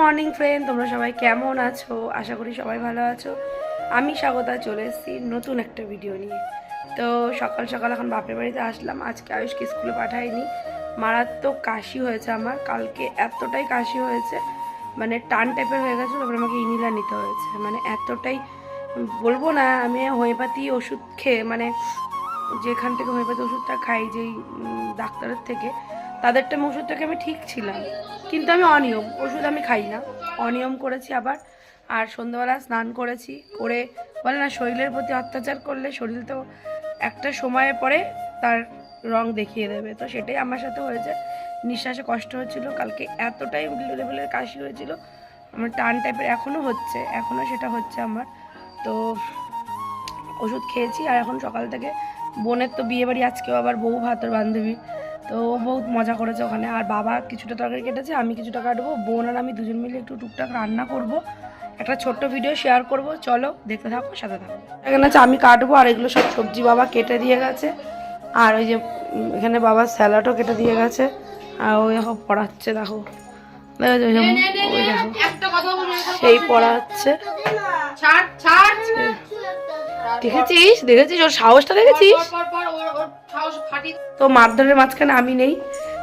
Morning friend, তোমরা সবাই কেমন আছো? আশা করি সবাই ভালো আছো। আমি স্বাগতা, চলে এসেছি নতুন একটা ভিডিও নিয়ে। তো সকাল সকাল এখন বাপের বাড়িতে আসলাম। আজকে আয়ুষকে স্কুলে পাঠাইনি। মারাত্মক কাশি হয়েছে আমার। কালকে এতটাই কাশি হয়েছে মানে টান টাইপের হয়ে গেছে, তারপরে আমাকে ইনিলা নিতে হয়েছে। মানে এতটাই, বলব না, আমি হোমিওপ্যাথি ওষুধ খেয়ে মানে যেখান থেকে হোমিওপ্যাথি ওষুধটা খাই, যেই ডাক্তারের থেকে তাদের টাইম ওষুধ থেকে আমি ঠিক ছিলাম। কিন্তু আমি অনিয়ম, ওষুধ আমি খাই না। অনিয়ম করেছি আবার, আর সন্ধ্যাবেলা স্নান করেছি, করে বলে না, শরীরের প্রতি অত্যাচার করলে শরীর তো একটা সময়ের পরে তার রং দেখিয়ে দেবে। তো সেটাই আমার সাথে হয়েছে। নিঃশ্বাসে কষ্ট হচ্ছিল কালকে এতটাই লেভেলের কাশি হয়েছিল, আমার টান টাইপের এখনও হচ্ছে এখনও সেটা হচ্ছে আমার। তো ওষুধ খেয়েছি, আর এখন সকাল থেকে বোনের তো বিয়ে বাড়ি আজকেও আবার বউ ভাতের বান্ধবী। তো ও বহুত মজা করেছে ওখানে। আর বাবা কিছুটা তরকারি কেটেছে আমি কিছুটা কাটবো। বোন আর আমি দুজন মিলে একটু টুকটাক রান্না করব। একটা ছোট্ট ভিডিও শেয়ার করব। চলো দেখতে থাকো সাথে থাকো। এখানে হচ্ছে আমি কাটবো আর এগুলো সব সবজি বাবা কেটে দিয়ে গেছে। আর ওই যে এখানে বাবা স্যালাডও কেটে দিয়ে গেছে। আর ওই এখন পড়াচ্ছে দেখো। দেখো, ওই দেখো। সেই পড়াচ্ছে। দেখেছিস? দেখেছিস? ওর সাহসটা দেখেছিস? তো মারধরের মাঝখানে আমি নেই,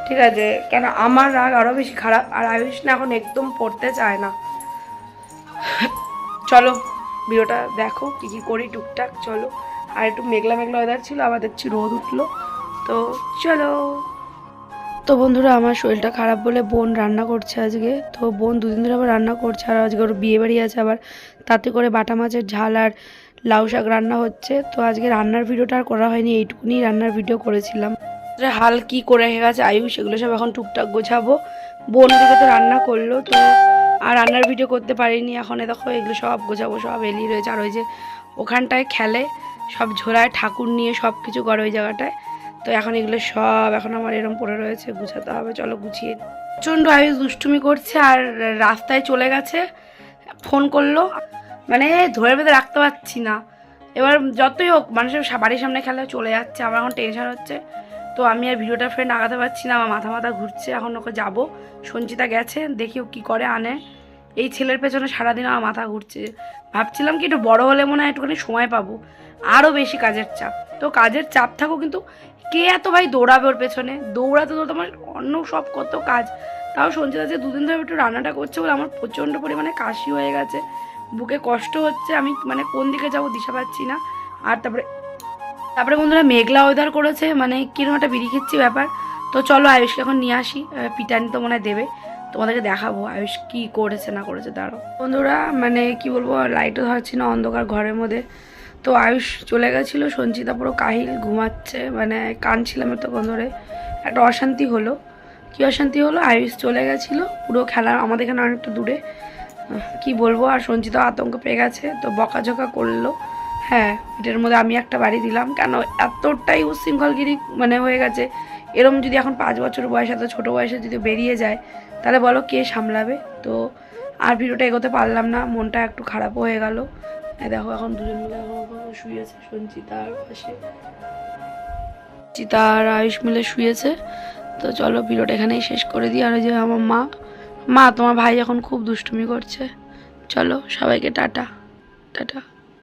ঠিক আছে? কেন আমার রাগ আরও বেশি খারাপ, আর আয়ুষ না এখন একদম পড়তে চায় না। চলো, ভিডিওটা দেখো, কী কী করি, টুকটাক, চলো। আর একটু মেঘলা মেঘলা ওয়েদার ছিল, আবার দেখছি রোদ উঠল। তো চলো। তো বন্ধুরা, আমার শরীরটা খারাপ বলে বোন রান্না করছে আজকে। তো বোন দুদিন ধরে আবার রান্না করছে, আর আজকে ওর বিয়ে বাড়ি আছে আবার। তাতে করে বাটা মাছের ঝাল আর লাউ শাক রান্না হচ্ছে। তো আজকে রান্নার ভিডিওটা আর করা হয়নি, এইটুকুনি রান্নার ভিডিও করেছিলাম। হাল কি করে গেছে আয়ু সেগুলো সব এখন টুকটাক গোছাবো। বোন দিকে তো রান্না করল, তো আর রান্নার ভিডিও করতে পারিনি। এখন দেখো, এগুলো সব গোছাবো, সব এলি রয়েছে। আর ওই যে ওখানটায় খেলে, সব ঝোলায় ঠাকুর নিয়ে সব কিছু করে ওই জায়গাটায়। তো এখন এগুলো সব এখন আমার এরম পড়ে রয়েছে, গুছাতে হবে, চলো গুছিয়ে। প্রচণ্ড আয়ুষ দুষ্টুমি করছে আর রাস্তায় চলে গেছে, ফোন করল মানে ধরে বেঁধে রাখতে পারছি না। এবার যতই হোক, মানুষের বাড়ির সামনে খেলে চলে যাচ্ছে, আমার এখন টেনশন হচ্ছে। তো আমি আর ভিডিওটা ফ্রেন্ড আগাতে পারছি না, আমার মাথা মাথা ঘুরছে, এখন ওকে যাব। সঞ্চিতা গেছে, দেখি ও কী করে আনে। এই ছেলের পেছনে সারাদিন আমার মাথা ঘুরছে। ভাবছিলাম কি একটু বড় হলে মনে হয় একটুখানি সময় পাবো। আরও বেশি কাজের চাপ। তো কাজের চাপ থাকো কিন্তু কে এত ভাই দৌড়াবে ওর পেছনে? দৌড়াতে তো তোমার অন্য সব কত কাজ। তাও সঞ্চিতা যে দুদিন ধরে একটু রান্নাটা করছে বলে আমার প্রচণ্ড পরিমাণে কাশি হয়ে গেছে। বুকে কষ্ট হচ্ছে, আমি মানে কোন দিকে যাব দিশা পাচ্ছি না। আর তারপরে তারপরে বন্ধুরা মেঘলা ওয়েদার করেছে মানে কীরকম একটা বিড়ি খিচ্ছি ব্যাপার। তো চলো আয়ুষকে এখন নিয়ে আসি পিটানি তো মনে হয় দেবে। তোমাদেরকে দেখাবো আয়ুষ কি করেছে, না করেছে দাঁড়ো বন্ধুরা মানে কি বলব লাইটও ধরছি না, অন্ধকার ঘরের মধ্যে। তো আয়ুষ চলে গেছিল, সঞ্চিতা পুরো কাহিল ঘুমাচ্ছে মানে কানছিলাম এতক্ষণ ধরে একটা অশান্তি হলো। কি অশান্তি হলো? আয়ুষ চলে গেছিল, পুরো খেলা আমাদের এখানে অনেকটা দূরে। কি বলব, আর সঞ্চিত আতঙ্ক পেয়ে গেছে, তো বকাঝকা করল। হ্যাঁ এটার মধ্যে আমি একটা বাড়ি দিলাম। কেন? এতটাই উচ্ছৃঙ্খলগিরি মানে হয়ে গেছে। এরম যদি এখন পাঁচ বছর বয়স, এত ছোটো বয়সে যদি বেরিয়ে যায় তাহলে বলো কে সামলাবে? তো আর ভিডিওটা এগোতে পারলাম না, মনটা একটু খারাপও হয়ে গেল। দেখো, এখন দুজন মিলে ওখানে শুয়েছে সঞ্চিতার পাশে। চিতা আর আয়ুষ মিলে শুয়েছে। তো চলো ভিডিওটা এখানেই শেষ করে দিই। আর যে আমার মা মা তোমার ভাই এখন খুব দুষ্টুমি করছে। চলো সবাইকে টাটা টাটা।